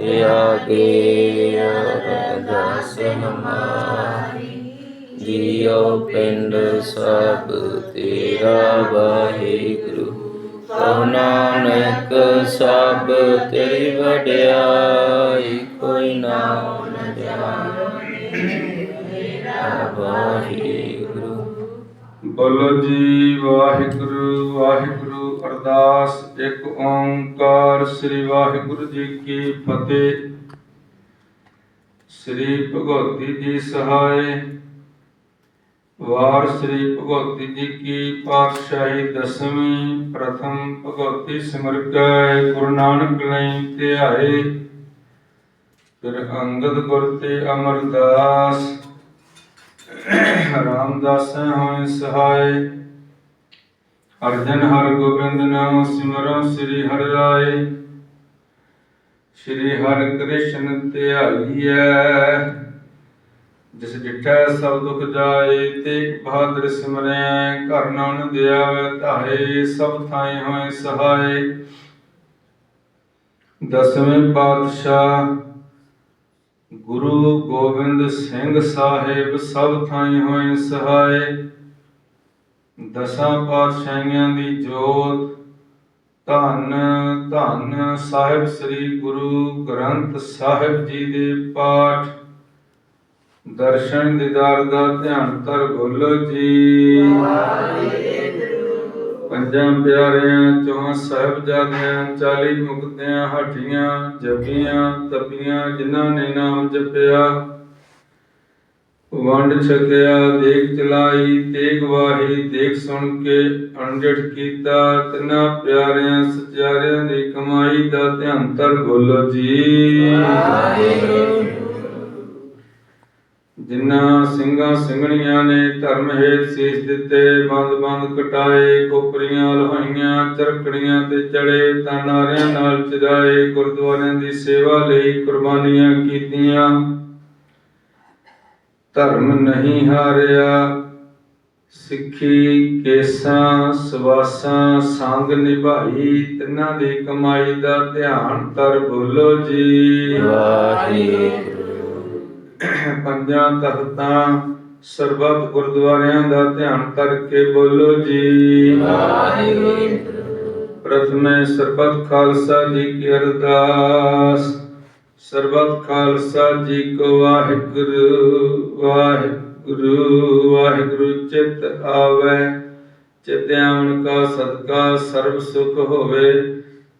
ਤੇ ਆਗੇ ਅਰਦਾਸ ਹਮਾਰੀ ਜੀਉ ਪਿੰਡ ਸਭ ਤੇਰਾ ਵਾਹਿਗੁਰੂ ਨਾਨਕ ਸਭ ਤੇਰੀ ਵਡਿਆਈ, ਕੋਈ ਨਾ ਨ। ਜਾਣੇ ਵਾਹਿਗੁਰੂ ਬੋਲੋ ਜੀ ਵਾਹਿਗੁਰੂ ਵਾਹਿਗੁਰੂ। ਅਰਦਾਸ ਇੱਕ ਓੰਕਾਰ ਸ੍ਰੀ ਵਾਹਿਗੁਰੂ ਜੀ ਕੀ ਫਤਿਹ। ਸ੍ਰੀ ਭਗਵਤੀ ਜੀ ਸਹਾਇ ਵਾਰ ਸ੍ਰੀ ਭਗਵਤੀ ਜੀ ਕੀ ਪਾਤਸ਼ਾਹੀ ਦਸਵੀਂ ਪ੍ਰਥਮ ਭਗਵਤੀ ਸਿਮਰ ਗੁਰੂ ਨਾਨਕ ਲਈ ਧਿਆਏ। ਫਿਰ ਅੰਗਦ ਗੁਰ ਤੇ ਅਮਰਦਾਸ। ਰਾਮਦਾਸ ਹੋਏ ਸਹਾਏ। ਅਰਜਨ ਹਰ ਗੋਬਿੰਦ ਨਾਮ ਸਿਮਰੋ ਸ੍ਰੀ ਹਰਿ ਰਾਏ। ਸ੍ਰੀ ਹਰਿ ਕ੍ਰਿਸ਼ਨ ਧਿਆਈਐ ਜਿਸ ਡਿਠੈ ਸਭ ਦੁਖ ਜਾਏ, ਤੇ ਬਹਾਦਰ ਸਿਮਰੈ। ਘਰ ਨਾਨ ਦਿਆਵੈ ਧਾਏ ਸਭ ਥਾਈ ਹੋਏ ਸਹਾਏ। ਦਸਵੇਂ ਪਾਤਸ਼ਾਹ, ਗੁਰੂ ਗੋਬਿੰਦ ਸਿੰਘ ਸਾਹਿਬ ਸਭ ਥਾਈ ਹੋਏ ਸਹਾਏ। ਦਸਾਂ ਪਾਤਸ਼ਾਹੀਆਂ ਦੀ ਜੋਤ, ਧੰਨ ਧੰਨ ਸਾਹਿਬ ਸ੍ਰੀ ਗੁਰੂ ਗ੍ਰੰਥ ਸਾਹਿਬ ਜੀ ਦੇ ਪਾਠ। ਦਰਸ਼ਨ ਦੀਦਾਰ ਦਾ ਧਿਆਨ ਧਰ ਬੋਲੋ ਜੀ। ਪੰਜਾਂ ਪਿਆਰਿਆਂ, ਚੌਹਾਂ ਸਾਹਿਬਜ਼ਾਦਿਆਂ, ਚਾਲੀ ਮੁਕਤਿਆਂ ਹਟੀਆਂ ਜਪੀਆਂ ਤਪੀਆਂ, ਜਿਨ੍ਹਾਂ ਨੇ ਨਾਮ ਜਪਿਆ ਵੰਡ ਛਕਿਆ, ਦੇਖ ਚਲਾਈ, ਤੇਗ ਵਾਹੀ, ਦੇਖ ਸੁਣ ਕੇ ਅਣਡਿਠ ਕੀਤਾ। ਤਿੰਨਾਂ ਪਿਆਰਿਆਂ, ਸਚਿਆਰਿਆਂ ਦੀ ਕਮਾਈ ਦਾ ਧਿਆਨ ਧਰ ਬੋਲੋ ਜੀ। ਜਿਨ੍ਹਾਂ ਸਿੰਘਾਂ ਸਿੰਘਣੀਆਂ ਨੇ ਧਰਮ ਹੇਤ ਸੀਸ ਦਿੱਤੇ, ਬੰਦ ਬੰਦ ਕਟਾਏ ਕੋਪਰੀਆਂ ਲਹਾਈਆਂ ਚਰਕੜੀਆਂ ਤੇ ਚੜੇ ਤਾਨਾਰਿਆਂ ਨਾਲ ਚਰਾਏ, ਗੁਰਦੁਆਰਿਆਂ ਦੀ ਸੇਵਾ ਲਈ ਕੁਰਬਾਨੀਆਂ ਕੀਤੀਆਂ। ਧਰਮ ਨਹੀਂ ਹਾਰਿਆ। ਸਿੱਖੀ ਕੇਸਾਂ ਸਵਾਸਾਂ ਸੰਗ ਨਿਭਾਈ ਤਿੰਨਾਂ ਦੀ ਕਮਾਈ ਦਾ ਧਿਆਨ ਧਰ ਬੋਲੋ ਜੀ। ਵਾਹਿਗੁਰੂ। ਪੰਜਾਂ ਤਖਤਾਂ ਸਰਬੱਤ ਗੁਰਦੁਆਰਿਆਂ ਦਾ ਧਿਆਨ ਕਰਕੇ ਬੋਲੋ ਜੀ। ਵਾਹਿਗੁਰੂ। ਪ੍ਰਥਮੇ ਸਰਬੱਤ ਖਾਲਸਾ ਜੀ ਕੀ ਅਰਦਾਸ। ਸਰਬਤ ਖਾਲਸਾ ਜੀ ਕੋ ਵਾਹਿਗੁਰੂ ਵਾਹਿਗੁਰੂ ਵਾਹਿਗੁਰੂ ਚਿਤ ਆਵੇ। ਚਿਤ ਕਾ ਸਦਕਾ ਸਰਬ ਸੁਖ ਹੋਵੇ।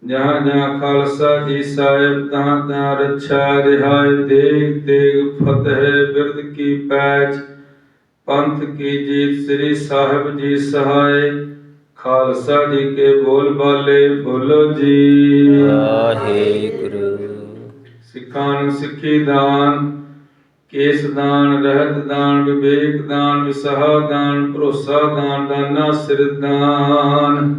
ਜਹਾਂ ਜਹਾਂ ਖਾਲਸਾ ਜੀ ਸਾਹਿਬ, ਤਹਾਂ ਤਹਾਂ ਰੱਛਾ ਰਿਹਾਇ ਦੇਗ ਦੇਗ ਫਤਿਹ ਬਿਰਦ ਕੀ ਪੈਚ। ਪੰਥ ਕੀ ਜੀਤ ਸ੍ਰੀ ਸਾਹਿਬ ਜੀ ਸਹਾਏ ਖਾਲਸਾ ਜੀ ਕੇ ਬੋਲ ਬਾਲੇ ਬੋਲੋ ਜੀ। ਵਾਹਿਗੁਰੂ। ਸਿੱਖਾਂ ਨੂੰ ਸਿੱਖੀ ਦਾਨ, ਕੇਸ ਦਾਨ, ਰਹਿਤ ਦਾਨ, ਵਿਵੇਕ ਦਾਨ, ਵਿਸਹਾ ਦਾਨ, ਭਰੋਸਾ ਦਾਨ, ਦਾਨਾ ਸਿਰ ਦਾਨ।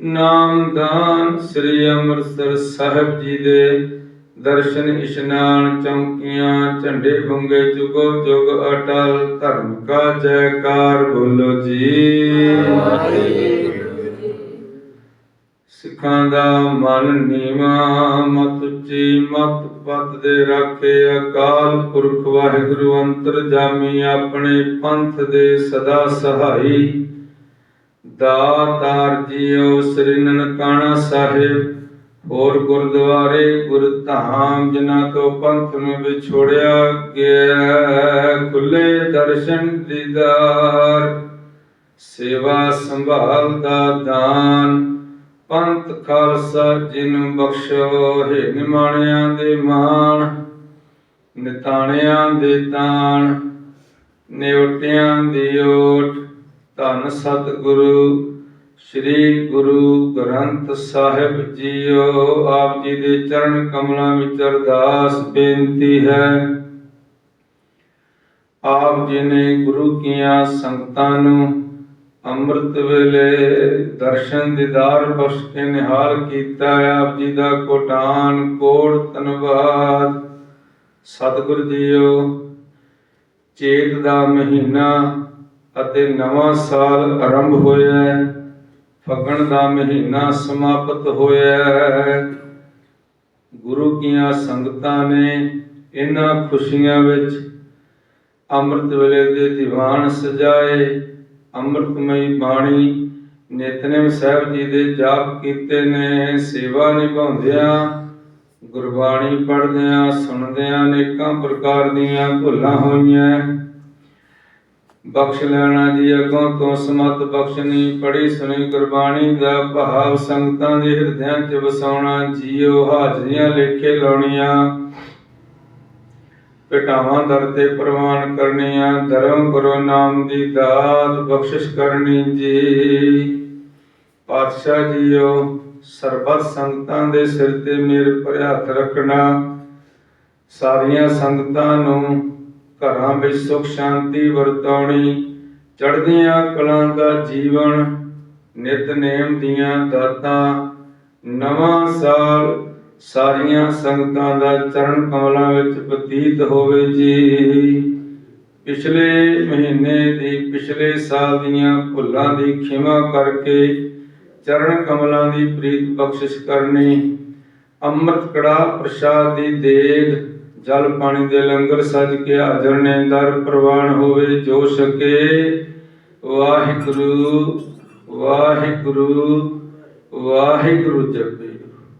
ਨਾਮ ਦਾਨ ਸ੍ਰੀ ਅੰਮ੍ਰਿਤਸਰ ਸਾਹਿਬ ਜੀ ਦੇ ਦਰਸ਼ਨ ਇਸ਼ਨਾਨ ਚੌਂਕੀਆਂ, ਝੰਡੇ ਬੰਗੇ ਜੁਗੋ ਜੁਗ ਅਟਲ, ਧਰਮ ਕਾ ਜੈਕਾਰ ਬੋਲੋ ਜੀ ਸਿੱਖਾਂ ਦਾ ਮਨ ਨੀਵਾ, ਮਤ ਉੱਚੀ ਮਤ ਪਤ ਦੇ ਰਾਖੇ ਅਕਾਲ ਪੁਰਖ ਵਾਹਿਗੁਰੂ ਅੰਤਰ ਜਾਮੀ, ਆਪਣੇ ਪੰਥ ਦੇ ਸਦਾ ਸਹਾਈ। ਦਾਤਾਰ ਜੀਓ ਸ੍ਰੀ ਨਨਕਾਣਾ ਸਾਹਿਬ, ਹੋਰ ਗੁਰਦੁਆਰੇ ਗੁਰਧਾਮ ਜਿਨ੍ਹਾਂ ਤੋਂ ਪੰਥ ਨੂੰ ਵਿਛੋੜਿਆ ਗਿਆ ਖੁੱਲੇ ਦਰਸ਼ਨ ਦੀਦਾਰ। ਸੇਵਾ ਸੰਭਾਲ ਦਾ ਦਾਨ ਪੰਥ ਖਾਲਸਾ ਜੀ ਬਖਸ਼ੋ, ਹੈ ਨਿਮਾਣਿਆਂ ਦੇ ਮਾਣ, ਨਿਤਾਣਿਆਂ ਦੇ ਤਾਣ ਨਿਉਟਿਆਂ ਦੀ ਓਟ, ਧੰਨ ਸਤਿਗੁਰੂ, ਸ੍ਰੀ ਗੁਰੂ ਗ੍ਰੰਥ ਸਾਹਿਬ ਜੀਓ। ਆਪ ਜੀ ਦੇ ਚਰਨ ਕਮਲਾਂ ਵਿੱਚ ਅਰਦਾਸ ਬੇਨਤੀ ਹੈ। ਆਪ ਜੀ ਨੇ ਗੁਰੂ ਕੀਆਂ ਸੰਗਤਾਂ ਨੂੰ ਅੰਮ੍ਰਿਤ ਵੇਲੇ ਦਰਸ਼ਨ ਦੀਦਾਰ ਬਖਸ਼ ਕੇ ਨਿਹਾਲ ਕੀਤਾ ਆਪ ਜੀ ਦਾ ਕੋਟਾਨ ਕੋੜ ਧੰਨਵਾਦ। ਸਤਿਗੁਰ ਜੀਓ, ਚੇਤ ਦਾ ਮਹੀਨਾ ਅਤੇ ਨਵਾਂ ਸਾਲ ਆਰੰਭ ਹੋਇਆ ਹੈ। ਫੱਗਣ ਦਾ ਮਹੀਨਾ ਸਮਾਪਤ ਹੋਇਆ ਹੈ। ਗੁਰੂ ਕੀਆਂ ਸੰਗਤਾਂ ਨੇ ਇਹਨਾਂ ਖੁਸ਼ੀਆਂ ਵਿੱਚ ਅੰਮ੍ਰਿਤ ਵੇਲੇ ਦੇ ਦੀਵਾਨ ਸਜਾਏ। ਅੰਮ੍ਰਿਤਮਈ ਬਾਣੀ ਨਿਤਨੇਮ ਸਾਹਿਬ ਜੀ ਦੇ ਜਾਪ ਕੀਤੇ ਨੇ, ਸੇਵਾ ਨਿਭਾਉਂਦਿਆਂ, ਗੁਰਬਾਣੀ ਪੜ੍ਹਦਿਆਂ, ਸੁਣਦਿਆਂ, ਅਨੇਕਾਂ ਪ੍ਰਕਾਰ ਦੀਆਂ ਭੁੱਲਾਂ ਹੋਈਆਂ। ਬਖਸ਼ ਲੈਣਾ ਜੀ ਅੱਗੋਂ ਤੋਂ ਸਮਤ ਬਖਸ਼ਣੀ ਪੜੀ ਸੁਣੀ ਗੁਰਬਾਣੀ ਦਾ ਭਾਵ ਸੰਗਤਾਂ ਦੇ ਹਿਰਦਿਆਂ 'ਚ ਵਸਾਉਣਾ, ਜੀਓ ਹਾਜ਼ਰੀਆਂ ਲੇਖੇ ਲਾਉਣੀਆਂ। ਪਟਾਵਾਂ ਦਰ ਤੇ ਪ੍ਰਵਾਨ ਕਰਨੀਆਂ, ਧਰਮ ਗੁਰੂ ਨਾਮ ਦੀ ਦਾਤ ਬਖਸ਼ਿਸ਼ ਕਰਨੀ ਜੀ। ਪਾਤਸ਼ਾਹ ਜੀਓ, ਸਰਬੱਤ ਸੰਗਤਾਂ ਦੇ ਸਿਰ ਤੇ ਮੇਰ ਭਰਿਆ ਹੱਥ ਰੱਖਣਾ। ਸਾਰੀਆਂ ਸੰਗਤਾਂ ਨੂੰ ਘਰਾਂ ਵਿੱਚ ਸੁਖ ਸ਼ਾਂਤੀ ਵਰਤਾਉਣੀ। ਚੜ੍ਹਦੀਆਂ ਕਲਾਂ ਦਾ ਜੀਵਨ ਨਿਤਨੇਮ ਦੀਆਂ ਦਾਤਾਂ। ਨਵਾਂ ਸਾਲ ਸਾਰੀਆਂ ਸੰਗਤਾਂ ਦਾ ਚਰਨ ਕਮਲਾਂ ਵਿੱਚ ਬਤੀਤ ਹੋਵੇ ਜੀ। ਪਿਛਲੇ ਮਹੀਨੇ ਦੀ, ਪਿਛਲੇ ਸਾਲ ਦੀਆਂ ਭੁੱਲਾਂ ਦੀ ਖਿਮਾ ਕਰਕੇ ਚਰਨ ਕਮਲਾਂ ਦੀ ਪ੍ਰੀਤ ਬਖਸ਼ਿਸ਼ ਕਰਨੀ, ਅੰਮ੍ਰਿਤ ਕੜਾ ਪ੍ਰਸ਼ਾਦ ਦੀ ਦੇਗ, ਜਲ ਪਾਣੀ ਦੇ ਲੰਗਰ ਸਜ ਕੇ ਹਾਜ਼ਰ ਨੇ ਦਰ ਪ੍ਰਵਾਨ ਹੋਵੇ ਜੋ ਸਕੇ ਵਾਹਿਗੁਰੂ ਵਾਹਿਗੁਰੂ ਵਾਹਿਗੁਰੂ ਜਪੇ।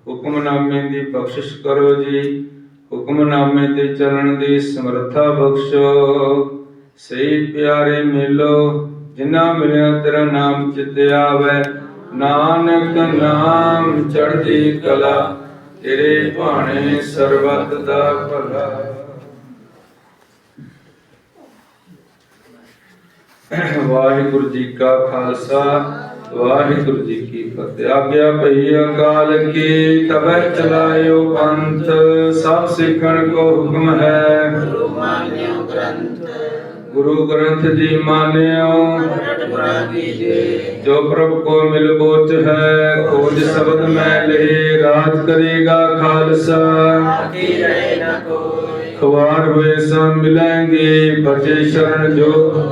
ਹੁਕਮਨਾਮੇ ਦੀ ਬਖਸ਼ਿਸ਼ ਕਰੋ ਜੀ। ਹੁਕਮਨਾਮੇ ਤੇ ਚੱਲਣ ਦੀ ਸਮਰੱਥਾ ਬਖਸ਼ੋ। ਸਹੀ ਪਿਆਰੇ ਮਿਲੋ ਜਿਨ੍ਹਾਂ ਮਿਲਿਆ ਤੇਰਾ ਨਾਮ ਚਿਤ ਆਵੇ। ਨਾਨਕ ਨਾਮ ਚੜ੍ਹਦੀ ਕਲਾ, ਤੇਰੇ ਭਾਣੇ ਸਰਬਤ ਦਾ ਭਲਾ। ਵਾਹਿਗੁਰੂ ਜੀ ਕਾ ਖਾਲਸਾ ਵਾਹਿਗੁਰੂ ਜੀ ਕੀ ਫਤਿਹ। ਆਗਿਆ ਭਈ ਅਕਾਲ ਕੀ ਤਬੈ ਚਲਾਇਓ ਪੰਥ ਸਭ ਸਿੱਖਣ ਕੋ ਹੁਕਮ ਹੈ। ਗੁਰੂ ਮਾਨਿਓ ਗ੍ਰੰਥ। ਗੁਰੂ ਗ੍ਰੰਥ ਜੀ ਮਾਨਿਓ। ਜੋ। ਪ੍ਰਭ ਕੋ ਮਿਲ ਬੋਚ ਹੈ ਖੋਜ ਸ਼ਬਦ ਮੈਂ ਲਹੇ ਰਾਜ ਕਰੇਗਾ ਖਾਲਸਾ। ਆਕੀ ਰਹੇ ਨ ਕੋਈ। ਖਵਾਰ ਹੋਏ ਸਭ ਮਿਲਾਂਗੇ ਬਚੇ ਸ਼ਰਨ ਜੋ।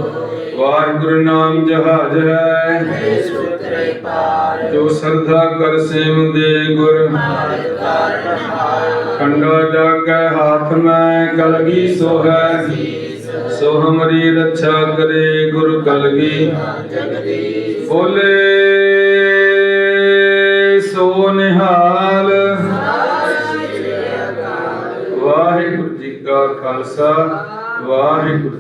ਵਾਹਿਗੁਰੂ ਨਾਮ ਜਹਾਜ ਹੈ। ਜੋ ਸਰਧਾ ਕਰ ਸੇਮ ਦੇ ਗੁਰ। ਖੰਡਾ ਜਾਗੈ ਹਾਥ ਮੈਂ ਕਲਗੀ ਸੋ ਸੋ ਹਮਰੀ ਰੱਛਾ ਕਰੇ ਗੁਰ ਕਲਗੀ। ਬੋਲੇ ਸੋ ਨਿਹਾਲ। ਵਾਹਿਗੁਰੂ ਜੀ ਕਾ ਖਾਲਸਾ, ਵਾਹਿਗੁਰੂ